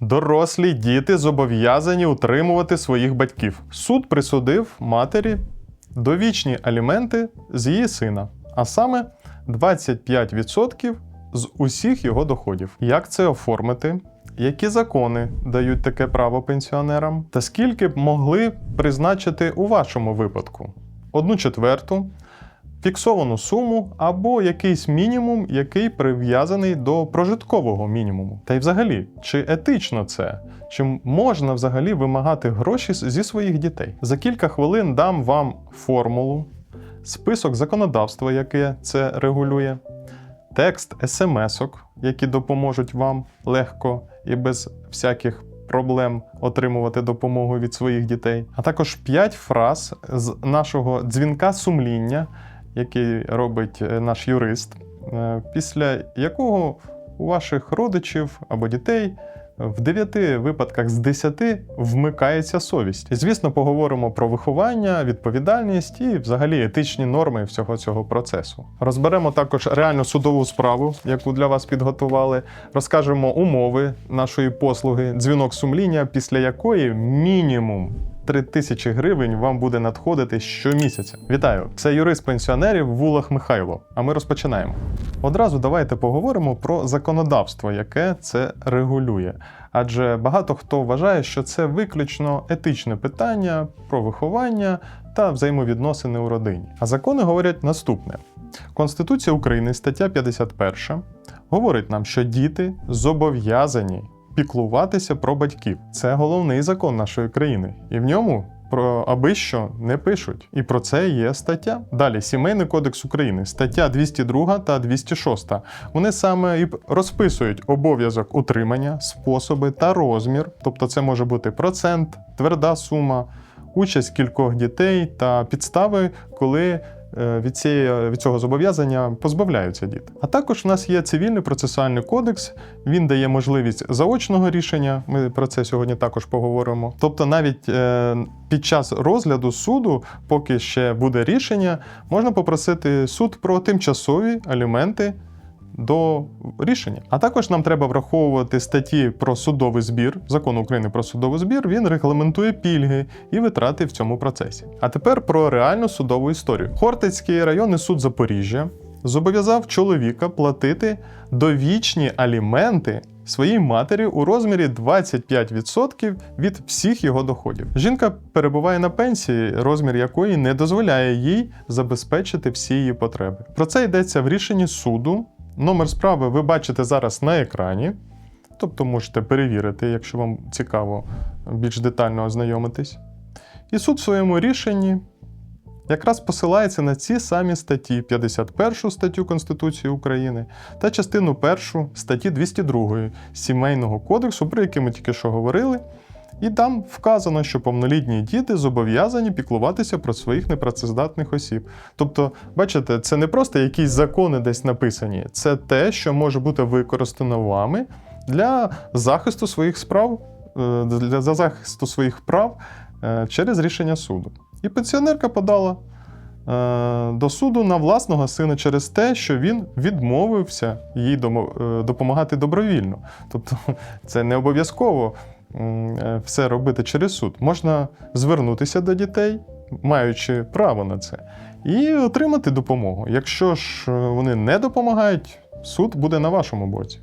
Дорослі діти зобов'язані утримувати своїх батьків. Суд присудив матері довічні аліменти з її сина, а саме 25% з усіх його доходів. Як це оформити? Які закони дають таке право пенсіонерам? Та скільки б могли призначити у вашому випадку? Одну четверту, фіксовану суму або якийсь мінімум, який прив'язаний до прожиткового мінімуму. Та й взагалі, чи етично це? Чи можна взагалі вимагати гроші зі своїх дітей? За кілька хвилин дам вам формулу, список законодавства, яке це регулює, текст смс-ок, які допоможуть вам легко і без всяких проблем отримувати допомогу від своїх дітей, а також 5 фраз з нашого дзвінка сумління, який робить е, наш юрист, е, після якого у ваших родичів або дітей в 9 випадках з 10 вмикається совість. Звісно, поговоримо про виховання, відповідальність і взагалі етичні норми всього цього процесу. Розберемо також реальну судову справу, яку для вас підготували. Розкажемо умови нашої послуги, дзвінок сумління, після якої мінімум 3 тисячі гривень вам буде надходити щомісяця. Вітаю! Це юрист пенсіонерів Вулах Михайло. А ми розпочинаємо. Одразу давайте поговоримо про законодавство, яке це регулює. Адже багато хто вважає, що це виключно етичне питання про виховання та взаємовідносини у родині. А закони говорять наступне: Конституція України, стаття 51, говорить нам, що діти зобов'язані піклуватися про батьків. Це головний закон нашої країни, і в ньому. Про аби що не пишуть, і про це є стаття. Далі Сімейний кодекс України, стаття 202 та 206. Вони саме і розписують обов'язок утримання, способи та розмір. Тобто, це може бути процент, тверда сума, участь кількох дітей та підстави, коли від, цієї, від цього зобов'язання позбавляються діти. А також в нас є цивільний процесуальний кодекс. Він дає можливість заочного рішення. Ми про це сьогодні також поговоримо. Тобто, навіть е, під час розгляду суду, поки ще буде рішення, можна попросити суд про тимчасові аліменти. До рішення. А також нам треба враховувати статті про судовий збір закону України про судовий збір. Він регламентує пільги і витрати в цьому процесі. А тепер про реальну судову історію. Хортицький районний суд Запоріжжя зобов'язав чоловіка платити довічні аліменти своїй матері у розмірі 25% від всіх його доходів. Жінка перебуває на пенсії, розмір якої не дозволяє їй забезпечити всі її потреби. Про це йдеться в рішенні суду. Номер справи ви бачите зараз на екрані, тобто можете перевірити, якщо вам цікаво більш детально ознайомитись. І суд в своєму рішенні якраз посилається на ці самі статті 51 статтю Конституції України та частину 1 статті 202 Сімейного кодексу, про який ми тільки що говорили. І там вказано, що повнолітні діти зобов'язані піклуватися про своїх непрацездатних осіб. Тобто, бачите, це не просто якісь закони десь написані, це те, що може бути використано вами для захисту своїх справ, е, для захисту своїх прав е, через рішення суду. І пенсіонерка подала е, до суду на власного сина через те, що він відмовився їй допомагати добровільно. Тобто, це не обов'язково все робити через суд. Можна звернутися до дітей, маючи право на це, і отримати допомогу. Якщо ж е, вони не допомагають, суд буде на вашому боці.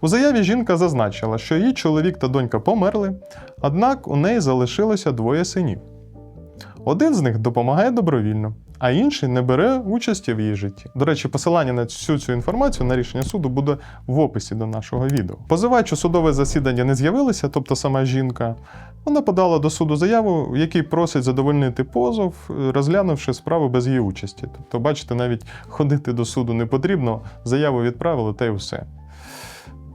У заяві жінка зазначила, що її чоловік та донька померли, однак у неї залишилося двоє синів. Один з них допомагає добровільно, а інший не бере участі в її житті. До речі, посилання на всю цю інформацію на рішення суду буде в описі до нашого відео. Позивач судове засідання не з'явилася, тобто сама жінка. Вона подала до суду заяву, в якій просить задовольнити позов, розглянувши справу без її участі. Тобто, бачите, навіть ходити до суду не потрібно, заяву відправили та й все.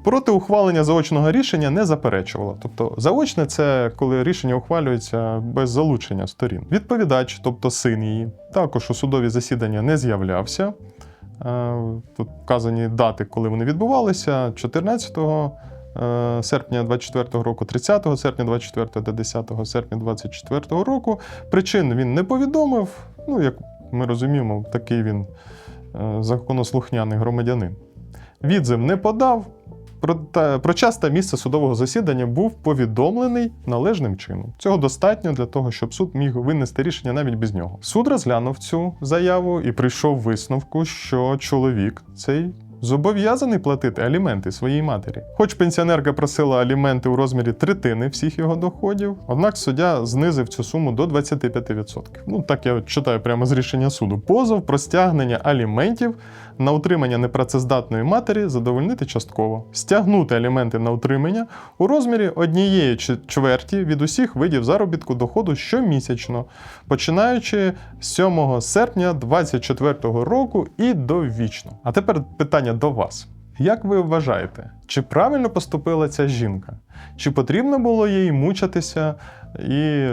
Проти ухвалення заочного рішення не заперечувала. Тобто, заочне це коли рішення ухвалюється без залучення сторін. Відповідач, тобто син її, також у судові засідання не з'являвся. Е, Тут вказані дати, коли вони відбувалися: 14 е, серпня 24 року, 30 серпня 24 та 10 серпня 24 року. Причин він не повідомив. Ну, як ми розуміємо, такий він е, законослухняний громадянин. Відзив не подав, про, та, про час та місце судового засідання був повідомлений належним чином. Цього достатньо для того, щоб суд міг винести рішення навіть без нього. Суд розглянув цю заяву і прийшов висновку, що чоловік цей. Зобов'язаний платити аліменти своїй матері. Хоч пенсіонерка просила аліменти у розмірі третини всіх його доходів, однак суддя знизив цю суму до 25%. Ну так я читаю прямо з рішення суду. Позов про стягнення аліментів на утримання непрацездатної матері задовольнити частково, стягнути аліменти на утримання у розмірі однієї чверті від усіх видів заробітку доходу щомісячно, починаючи з 7 серпня 2024 року і довічно. А тепер питання до вас. Як ви вважаєте, чи правильно поступила ця жінка? Чи потрібно було їй мучитися і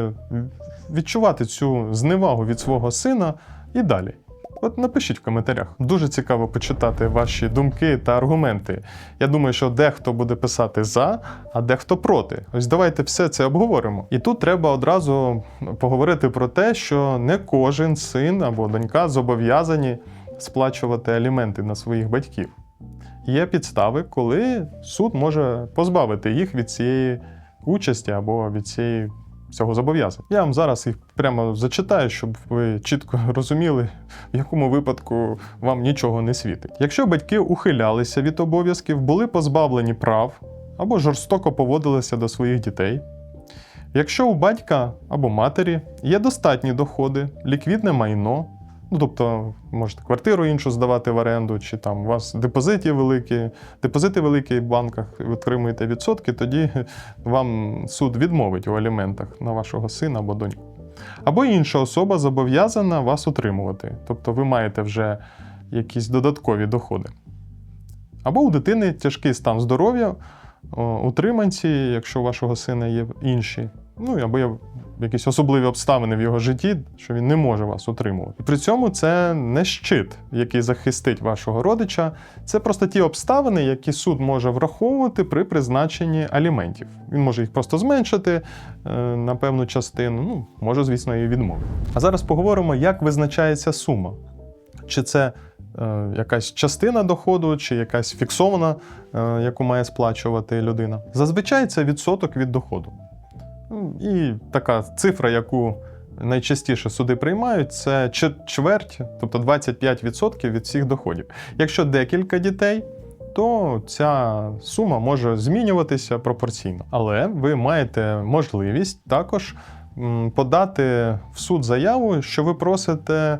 відчувати цю зневагу від свого сина і далі? От напишіть в коментарях. Дуже цікаво почитати ваші думки та аргументи. Я думаю, що дехто буде писати за, а дехто проти. Ось давайте все це обговоримо. І тут треба одразу поговорити про те, що не кожен син або донька зобов'язані сплачувати аліменти на своїх батьків. Є підстави, коли суд може позбавити їх від цієї участі або від цієї цього зобов'язання. Я вам зараз їх прямо зачитаю, щоб ви чітко розуміли, в якому випадку вам нічого не світить. Якщо батьки ухилялися від обов'язків, були позбавлені прав або жорстоко поводилися до своїх дітей. Якщо у батька або матері є достатні доходи, ліквідне майно, ну тобто можете квартиру іншу здавати в оренду, чи там у вас депозиті великі, депозити великі в банках, ви отримуєте відсотки, тоді вам суд відмовить у аліментах на вашого сина або доньку. Або інша особа зобов'язана вас утримувати, тобто ви маєте вже якісь додаткові доходи. Або у дитини тяжкий стан здоров'я, утриманці, якщо у вашого сина є інші, ну або є якісь особливі обставини в його житті, що він не може вас утримувати. При цьому це не щит, який захистить вашого родича. Це просто ті обставини, які суд може враховувати при призначенні аліментів. Він може їх просто зменшити е, на певну частину. Ну, може, звісно, і відмовити. А зараз поговоримо, як визначається сума. Чи це е, якась частина доходу, чи якась фіксована, е, яку має сплачувати людина. Зазвичай це відсоток від доходу. Ну, І така цифра, яку найчастіше суди приймають, це чверть, тобто 25% від всіх доходів. Якщо декілька дітей, то ця сума може змінюватися пропорційно. Але ви маєте можливість також подати в суд заяву, що ви просите.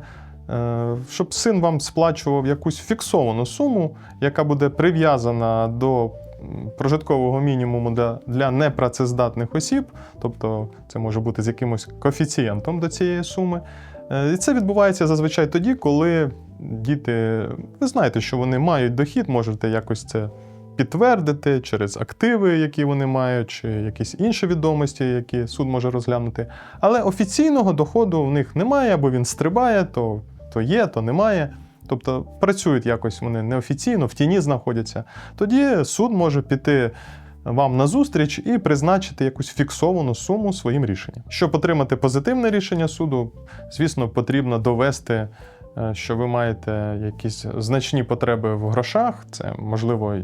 е, Щоб син вам сплачував якусь фіксовану суму, яка буде прив'язана до прожиткового мінімуму для, для непрацездатних осіб, тобто це може бути з якимось коефіцієнтом до цієї суми. Е, І це відбувається зазвичай тоді, коли діти, ви знаєте, що вони мають дохід, можете якось це підтвердити через активи, які вони мають, чи якісь інші відомості, які суд може розглянути. Але офіційного доходу в них немає, або він стрибає, то, то є, то немає. Тобто працюють якось вони неофіційно, в тіні знаходяться. Тоді суд може піти вам на зустріч і призначити якусь фіксовану суму своїм рішенням. Щоб отримати позитивне рішення суду, звісно, потрібно довести, е, що ви маєте якісь значні потреби в грошах. Це можливо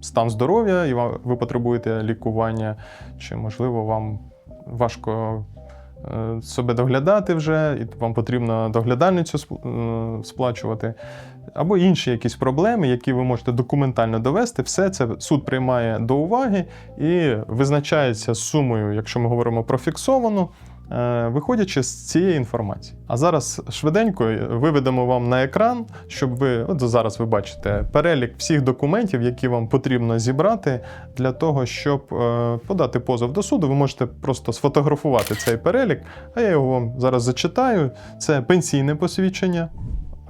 стан здоров'я, і ви потребуєте лікування, чи можливо вам важко. Себе доглядати вже, і вам потрібно доглядальницю сп- сплачувати, або інші якісь проблеми, які ви можете документально довести, все це суд приймає до уваги і визначається сумою, якщо ми говоримо про фіксовану, виходячи з цієї інформації. А зараз швиденько виведемо вам на екран, щоб ви, от зараз ви бачите перелік всіх документів, які вам потрібно зібрати для того, щоб е, подати позов до суду. Ви можете просто сфотографувати цей перелік, а я його вам зараз зачитаю. Це пенсійне посвідчення.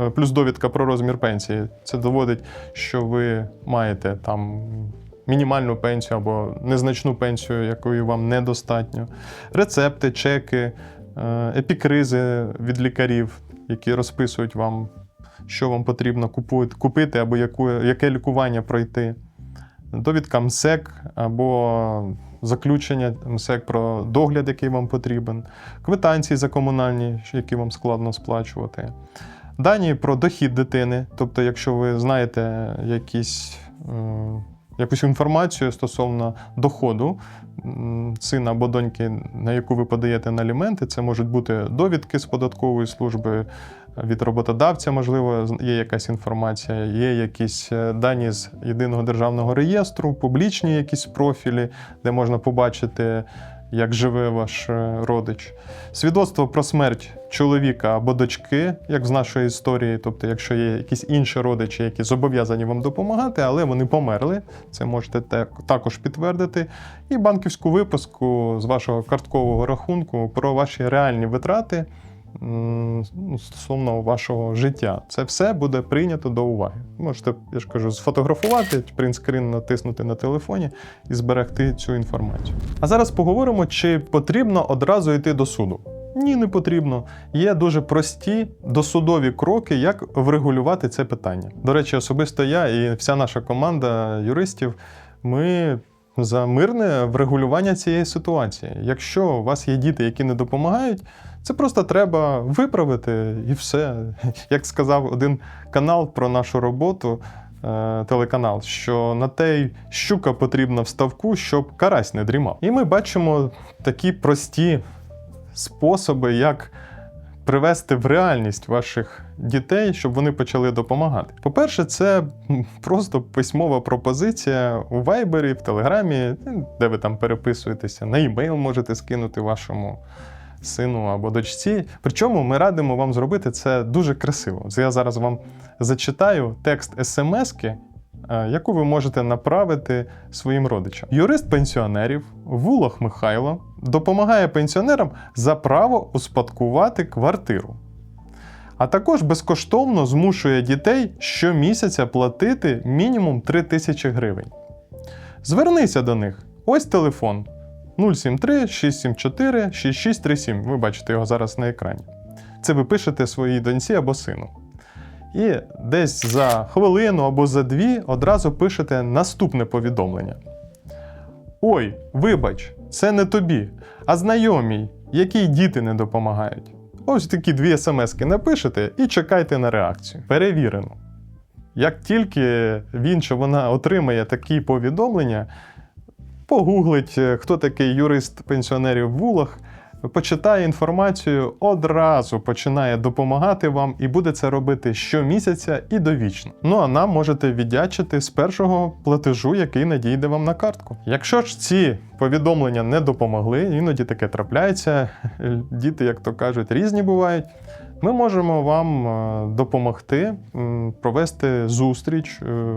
е, Плюс довідка про розмір пенсії. Це доводить, що ви маєте там мінімальну пенсію або незначну пенсію, якої вам недостатньо. Рецепти, чеки, е, епікризи від лікарів, які розписують вам, що вам потрібно купити або яку, яке лікування пройти. Довідка МСЕК або заключення МСЕК про догляд, який вам потрібен, квитанції за комунальні, які вам складно сплачувати. Дані про дохід дитини, тобто, якщо ви знаєте якісь е, якусь інформацію стосовно доходу сина або доньки, на яку ви подаєте на аліменти. Це можуть бути довідки з податкової служби. Від роботодавця, можливо, є якась інформація, є якісь е, дані з єдиного державного реєстру, публічні якісь профілі, де можна побачити, як живе ваш е, родич. Свідоцтво про смерть чоловіка або дочки, як з нашої історії, тобто, якщо є якісь інші родичі, які зобов'язані вам допомагати, але вони померли, це можете також підтвердити. І банківську виписку з вашого карткового рахунку про ваші реальні витрати стосовно вашого життя. Це все буде прийнято до уваги. Можете, я ж кажу, сфотографувати, принтскрін натиснути на телефоні і зберегти цю інформацію. А зараз поговоримо, чи потрібно одразу йти до суду. Ні, не потрібно. Є дуже прості досудові кроки, як врегулювати це питання. До речі, особисто я і вся наша команда юристів. Ми за мирне врегулювання цієї ситуації. Якщо у вас є діти, які не допомагають, це просто треба виправити і все. Як сказав один канал про нашу роботу, е, телеканал, що на те щука потрібна в ставку, щоб карась не дрімав. І ми бачимо такі прості способи, як привести в реальність ваших дітей, щоб вони почали допомагати. По-перше, це просто письмова пропозиція у Вайбері, в Телеграмі, де ви там переписуєтеся, на емейл можете скинути вашому сину або дочці. Причому ми радимо вам зробити це дуже красиво. Я зараз вам зачитаю текст смски, е, яку ви можете направити своїм родичам. Юрист пенсіонерів Вулох Михайло допомагає пенсіонерам за право успадкувати квартиру. А також безкоштовно змушує дітей щомісяця платити мінімум 3 тисячі гривень. Звернися до них. Ось телефон 073 674 6637. Ви бачите його зараз на екрані. Це ви пишете своїй доньці або сину. І десь за хвилину або за дві одразу пишете наступне повідомлення. Ой, вибач, це не тобі, а знайомій, якій діти не допомагають. Ось такі дві смски напишете і чекайте на реакцію. Перевірено. Як тільки він чи вона отримає такі повідомлення, погуглить, е, хто такий юрист пенсіонерів вулах, почитає інформацію, одразу починає допомагати вам і буде це робити щомісяця і довічно. Ну а нам можете віддячити з першого платежу, який надійде вам на картку. Якщо ж ці повідомлення не допомогли, іноді таке трапляється. Діти, як то кажуть, різні бувають. Ми можемо вам е, допомогти провести зустріч е,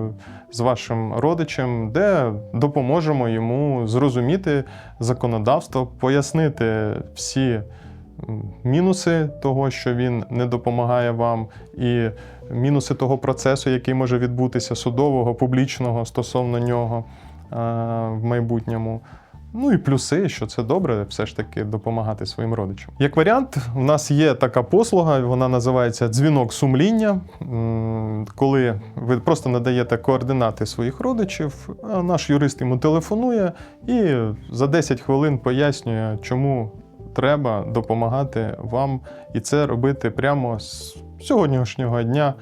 з вашим родичем, де допоможемо йому зрозуміти законодавство, пояснити всі мінуси того, що він не допомагає вам, і мінуси того процесу, який може відбутися судового, публічного стосовно нього е, в майбутньому. Ну і плюси, що це добре, все ж таки допомагати своїм родичам. Як варіант, в нас є така послуга, вона називається дзвінок сумління. Коли ви просто надаєте координати своїх родичів, а наш юрист йому телефонує і за 10 хвилин пояснює, чому треба допомагати вам, і це робити прямо з сьогоднішнього дня.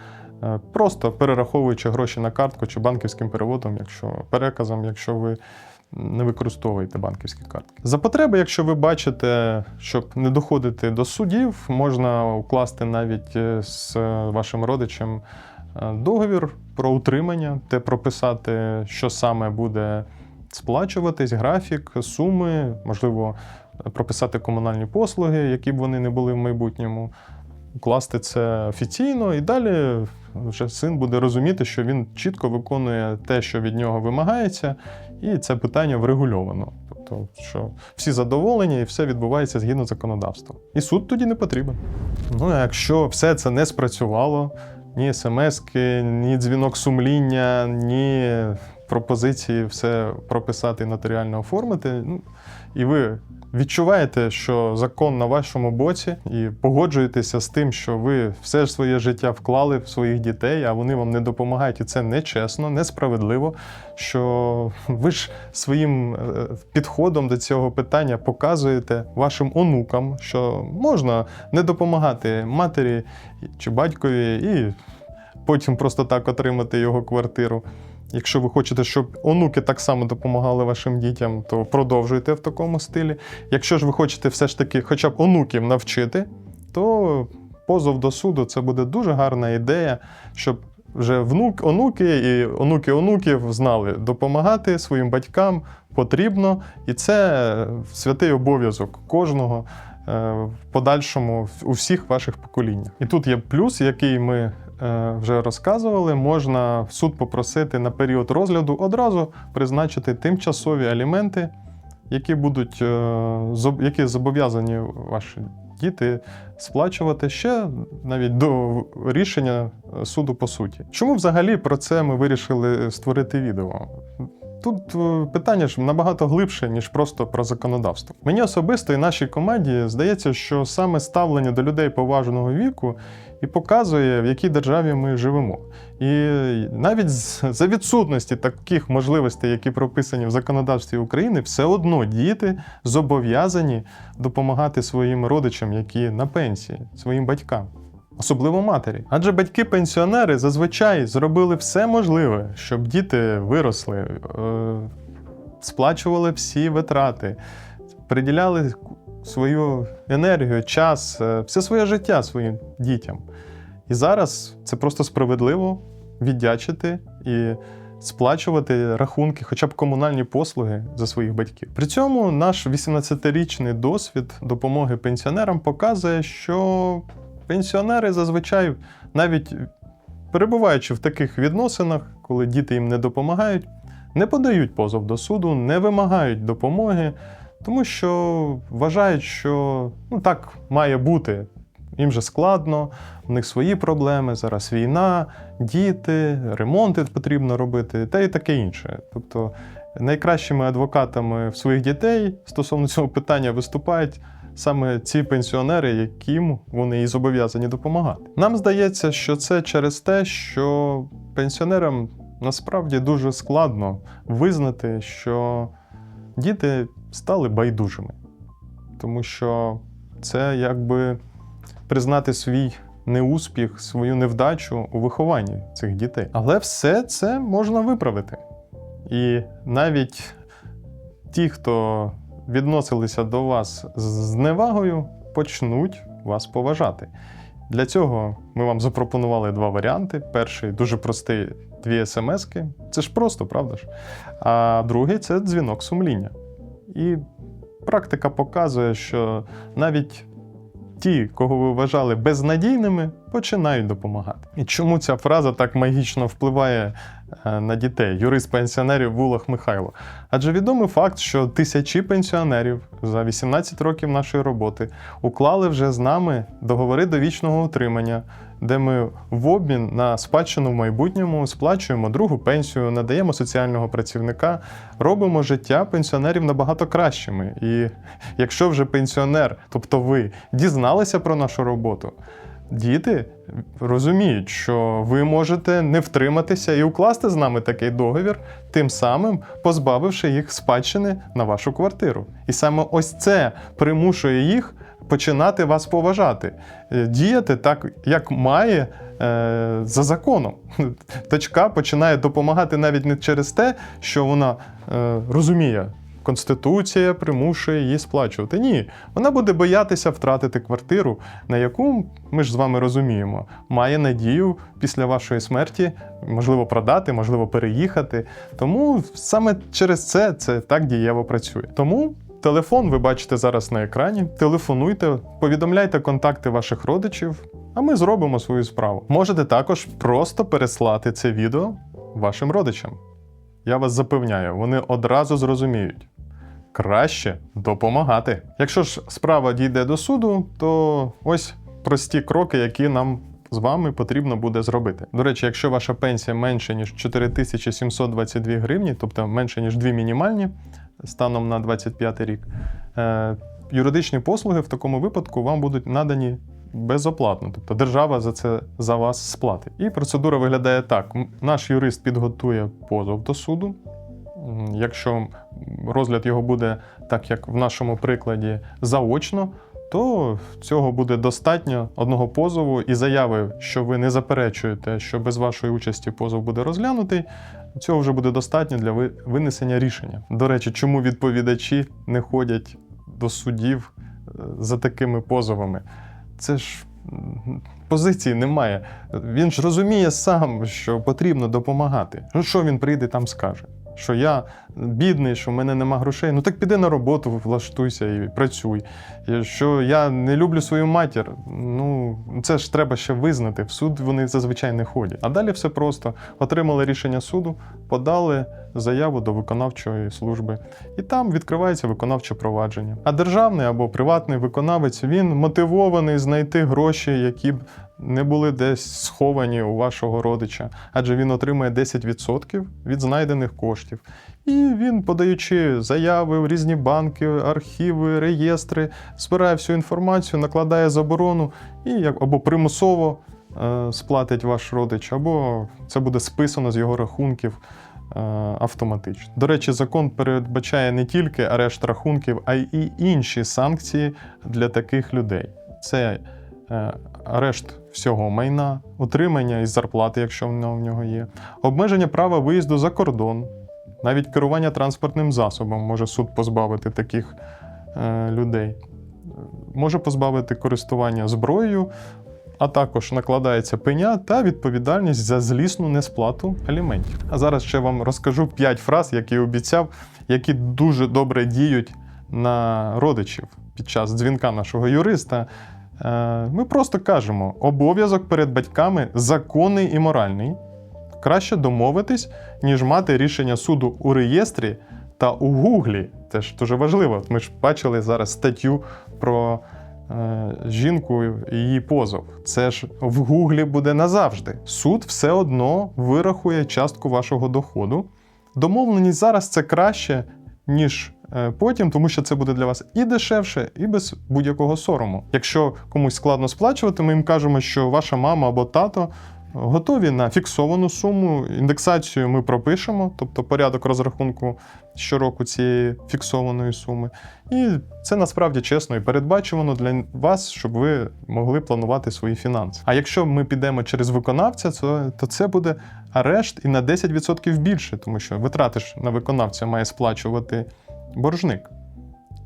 е, Просто перераховуючи гроші на картку чи банківським переводом, якщо переказом, якщо ви не використовуєте банківські картки. За потреби, якщо ви бачите, щоб не доходити до судів, можна укласти навіть е, з вашим родичем е, договір про утримання, де прописати, що саме буде сплачуватись, графік, суми, можливо, прописати комунальні послуги, які б вони не були в майбутньому. Укласти це офіційно, і далі вже син буде розуміти, що він чітко виконує те, що від нього вимагається, і це питання врегульовано. Тобто, що всі задоволені і все відбувається згідно законодавства. І суд тоді не потрібен. Ну а якщо все це не спрацювало, ні смски, ні дзвінок сумління, ні пропозиції все прописати і нотаріально оформити, ну, і ви відчуваєте, що закон на вашому боці, і погоджуєтеся з тим, що ви все ж своє життя вклали в своїх дітей, а вони вам не допомагають, і це нечесно, несправедливо. Що ви ж своїм е, підходом до цього питання показуєте вашим онукам, що можна не допомагати матері чи батькові, і потім просто так отримати його квартиру. Якщо ви хочете, щоб онуки так само допомагали вашим дітям, то продовжуйте в такому стилі. Якщо ж ви хочете все ж таки хоча б онуків навчити, то позов до суду це буде дуже гарна ідея, щоб вже внук, онуки і онуки онуків знали, допомагати своїм батькам потрібно, і це святий обов'язок кожного е, в подальшому у всіх ваших поколіннях. І тут є плюс, який ми вже розказували. Можна в суд попросити на період розгляду одразу призначити тимчасові аліменти, які будуть е, які зобов'язані ваші діти сплачувати ще навіть до рішення е, суду по суті. Чому взагалі про це ми вирішили створити відео? Тут е, питання ж набагато глибше, ніж просто про законодавство. Мені особисто і нашій команді здається, що саме ставлення до людей поважного віку і показує, в якій державі ми живемо. І навіть за відсутності таких можливостей, які прописані в законодавстві України, все одно діти зобов'язані допомагати своїм родичам, які на пенсії, своїм батькам. Особливо матері. Адже батьки-пенсіонери зазвичай зробили все можливе, щоб діти виросли, е, сплачували всі витрати, приділяли свою енергію, час, е, все своє життя своїм дітям. І зараз це просто справедливо віддячити і сплачувати рахунки, хоча б комунальні послуги за своїх батьків. При цьому наш 18-річний досвід допомоги пенсіонерам показує, що пенсіонери зазвичай, навіть перебуваючи в таких відносинах, коли діти їм не допомагають, не подають позов до суду, не вимагають допомоги, тому що вважають, що ну, так має бути. Їм же складно, у них свої проблеми, зараз війна, діти, ремонти потрібно робити, та і таке інше. Тобто найкращими адвокатами в своїх дітей стосовно цього питання виступають саме ці пенсіонери, яким вони і зобов'язані допомагати. Нам здається, що це через те, що пенсіонерам насправді дуже складно визнати, що діти стали байдужими, тому що це якби признати свій неуспіх, свою невдачу у вихованні цих дітей. Але все це можна виправити. І навіть ті, хто відносилися до вас з зневагою, почнуть вас поважати. Для цього ми вам запропонували два варіанти. Перший дуже простий дві смски. Це ж просто, правда ж? А другий це дзвінок сумління. І практика показує, що навіть ті, кого ви вважали безнадійними, починають допомагати. І чому ця фраза так магічно впливає на дітей? Юрист пенсіонерів Вулах Михайло. Адже відомий факт, що тисячі пенсіонерів за 18 років нашої роботи уклали вже з нами договори довічного утримання, де ми в обмін на спадщину в майбутньому сплачуємо другу пенсію, надаємо соціального працівника, робимо життя пенсіонерів набагато кращими. І якщо вже пенсіонер, тобто ви, дізналися про нашу роботу, діти розуміють, що ви можете не втриматися і укласти з нами такий договір, тим самим позбавивши їх спадщини на вашу квартиру. І саме ось це примушує їх починати вас поважати, е, діяти так, як має. е, За законом дочка починає допомагати навіть не через те, що вона е, розуміє, Конституція примушує її сплачувати. Ні, вона буде боятися втратити квартиру, на яку ми ж з вами розуміємо, має надію після вашої смерті, можливо, продати, можливо, переїхати. Тому саме через це це так дієво працює. Тому. Телефон ви бачите зараз на екрані. Телефонуйте, повідомляйте контакти ваших родичів, а ми зробимо свою справу. Можете також просто переслати це відео вашим родичам. Я вас запевняю, вони одразу зрозуміють. Краще допомагати. Якщо ж справа дійде до суду, то ось прості кроки, які нам з вами потрібно буде зробити. До речі, якщо ваша пенсія менше ніж 4722 гривні, тобто менше ніж 2 мінімальні станом на 25 рік, е, юридичні послуги в такому випадку вам будуть надані безоплатно, тобто держава за це за вас сплатить. І процедура виглядає так: наш юрист підготує позов до суду. Якщо розгляд його буде так, як в нашому прикладі, заочно, то цього буде достатньо одного позову і заяви, що ви не заперечуєте, що без вашої участі позов буде розглянутий. Цього вже буде достатньо для винесення рішення. До речі, чому відповідачі не ходять до судів е, за такими позовами? Це ж позиції немає. Він ж розуміє сам, що потрібно допомагати. Ну що він прийде там скаже? Що я бідний, що в мене нема грошей. Ну так піди на роботу, влаштуйся і працюй. Що я не люблю свою матір. Ну це ж треба ще визнати. В суд вони зазвичай не ходять. А далі все просто. Отримали рішення суду, подали заяву до виконавчої служби, і там відкривається виконавче провадження. А державний або приватний виконавець він мотивований знайти гроші, які б не були десь сховані у вашого родича, адже він отримує 10% від знайдених коштів. І він, подаючи заяви в різні банки, архіви, реєстри, збирає всю інформацію, накладає заборону і або примусово е, сплатить ваш родич, або це буде списано з його рахунків е, автоматично. До речі, закон передбачає не тільки арешт рахунків, а й інші санкції для таких людей. Це е, арешт всього майна, утримання із зарплати, якщо воно в нього є, обмеження права виїзду за кордон, навіть керування транспортним засобом може суд позбавити таких е, людей. Може позбавити користування зброєю, а також накладається пеня та відповідальність за злісну несплату аліментів. А зараз ще вам розкажу 5 фраз, які обіцяв, які дуже добре діють на родичів під час дзвінка нашого юриста. Е, Ми просто кажемо: обов'язок перед батьками законний і моральний. Краще домовитись, ніж мати рішення суду у реєстрі та у Гуглі. Це ж дуже важливо. Ми ж бачили зараз статтю про е, жінку і її позов. Це ж в Гуглі буде назавжди. Суд все одно вирахує частку вашого доходу. Домовленість зараз це краще, ніж потім, тому що це буде для вас і дешевше, і без будь-якого сорому. Якщо комусь складно сплачувати, ми їм кажемо, що ваша мама або тато готові на фіксовану суму. Індексацію ми пропишемо, тобто порядок розрахунку щороку цієї фіксованої суми. І це насправді чесно і передбачувано для вас, щоб ви могли планувати свої фінанси. А якщо ми підемо через виконавця, то, то це буде арешт і на 10% більше, тому що витрати ж на виконавця має сплачувати боржник.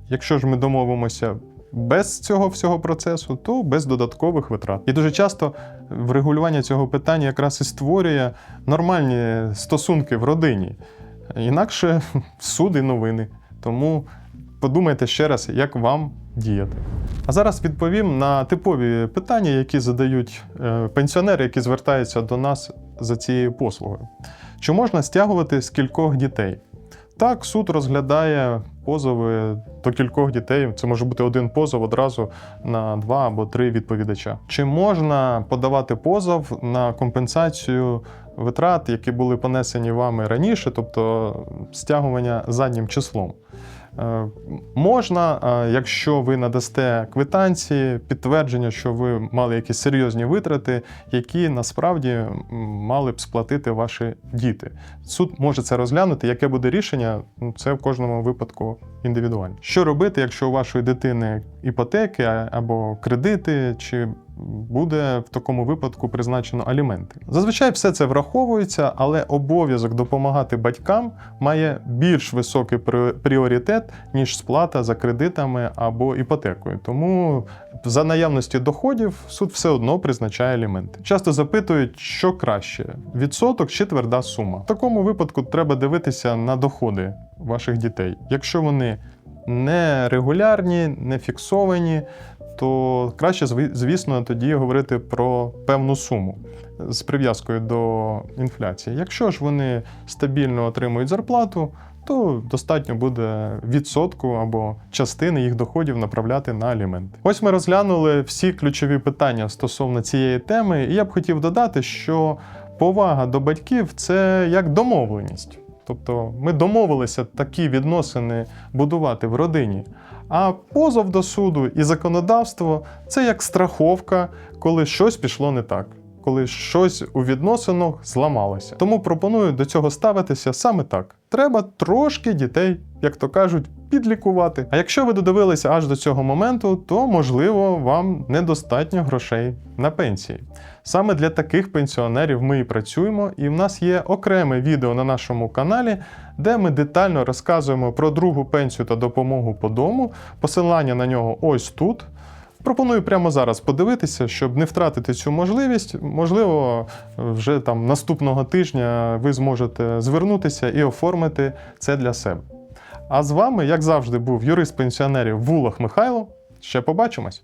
Якщо ж ми домовимося без цього всього процесу, то без додаткових витрат. І дуже часто врегулювання цього питання якраз і створює нормальні стосунки в родині. Інакше суд і новини. Тому подумайте ще раз, як вам діяти. А зараз відповім на типові питання, які задають е, пенсіонери, які звертаються до нас за цією послугою. Чи можна стягувати з кількох дітей? Так, суд розглядає позови до кількох дітей. Це може бути один позов одразу на два або три відповідача. Чи можна подавати позов на компенсацію витрат, які були понесені вами раніше, тобто стягування заднім числом? Е, Можна, е, якщо ви надасте квитанції, підтвердження, що ви мали якісь серйозні витрати, які насправді мали б сплатити ваші діти. Суд може це розглянути. Яке буде рішення, ну, це в кожному випадку індивідуально. Що робити, якщо у вашої дитини іпотеки або кредити, чи буде в такому випадку призначено аліменти? Зазвичай все це враховується, але обов'язок допомагати батькам має більш високий пріоритет, ніж сплата за кредитами або іпотекою. Тому за наявності доходів суд все одно призначає аліменти. Часто запитують, що краще: відсоток чи тверда сума. В такому випадку треба дивитися на доходи ваших дітей. Якщо вони не регулярні, не фіксовані, то краще, звісно, тоді говорити про певну суму з прив'язкою до інфляції. Якщо ж вони стабільно отримують зарплату, то достатньо буде відсотку або частини їх доходів направляти на аліменти. Ось ми розглянули всі ключові питання стосовно цієї теми, і я б хотів додати, що повага до батьків це як домовленість. Тобто ми домовилися такі відносини будувати в родині. А позов до суду і законодавство це як страховка, коли щось пішло не так, коли щось у відносинах зламалося. Тому пропоную до цього ставитися саме так. Треба трошки дітей, як то кажуть, підлікувати. А якщо ви додивилися аж до цього моменту, то можливо вам недостатньо грошей на пенсії. Саме для таких пенсіонерів ми і працюємо, і в нас є окреме відео на нашому каналі, де ми детально розказуємо про другу пенсію та допомогу по дому. Посилання на нього ось тут. Пропоную прямо зараз подивитися, щоб не втратити цю можливість. Можливо, вже там наступного тижня ви зможете звернутися і оформити це для себе. А з вами, як завжди, був юрист пенсіонерів Вулах Михайло. Ще побачимось!